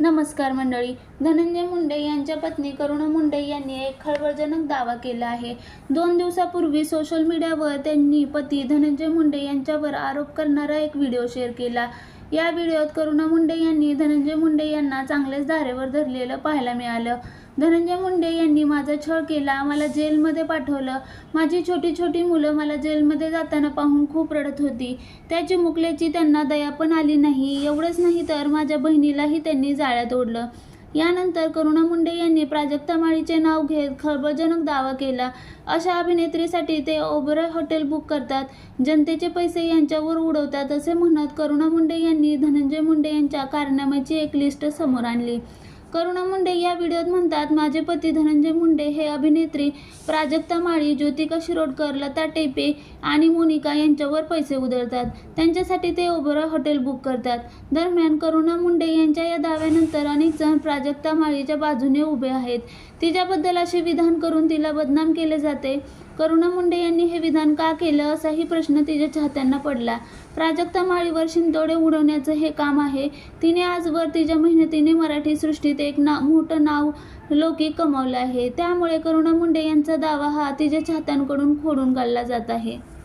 नमस्कार मंडळी. धनंजय मुंडे यांच्या पत्नी करुणा मुंडे यांनी एक खळबळजनक दावा केला आहे. दोन दिवसापूर्वी सोशल मीडियावर त्यांनी पती धनंजय मुंडे यांच्यावर आरोप करणारा एक व्हिडिओ शेअर केला. या व्हिडिओत करुणा मुंडे यांनी धनंजय मुंडे यांना चांगलेच धारेवर धरलेलं पाहायला मिळालं. धनंजय मुंडे यांनी माझा छळ केला मला जेलमध्ये पाठवलं. माझी छोटी छोटी मुलं मला जेलमध्ये जाताना पाहून खूप रडत होती. त्या चिमुकल्याची त्यांना दया पण आली नाही. एवढंच नाही तर माझ्या बहिणीलाही त्यांनी जाळ्यात ओढलं. यानंतर करुणा मुंडे यांनी प्राजक्ता माळीचे नाव घेत खळबळजनक दावा केला. अशा अभिनेत्रीसाठी ते ओबरॉय हॉटेल बुक करतात. जनतेचे पैसे यांच्यावर उडवतात असे म्हणत करुणा मुंडे यांनी धनंजय मुंडे यांच्या कारनाम्याची एक लिस्ट समोर आणली. करुणा मुंडे या व्हिडिओत म्हणतात माझे पती धनंजय मुंडे हे अभिनेत्री प्राजक्ता माळी ज्योतिका शिरोडकर लता टेपे आणि मोनिका यांच्यावर पैसे उधळतात. त्यांच्यासाठी ते ओबरा हॉटेल बुक करतात. दरम्यान करुणा मुंडे यांच्या या दाव्यानंतर अनेक जण प्राजक्ता माळीच्या बाजूने उभे आहेत. तिच्याबद्दल असे विधान करून तिला बदनाम केले जाते. करुणा मुंडे यांनी हे विधान का केलं असाही प्रश्न तिच्या चाहत्यांना पडला. प्राजक्ता माळीवर शिंतोडे उडवण्याचं हे काम आहे. तिने आजवर तिच्या मेहनतीने मराठी सृष्टीत एक ना मोठं नाव लोकी कमावलं आहे. त्यामुळे करुणा मुंडे यांचा दावा हा तिच्या चाहत्यांकडून खोडून काढला जात आहे.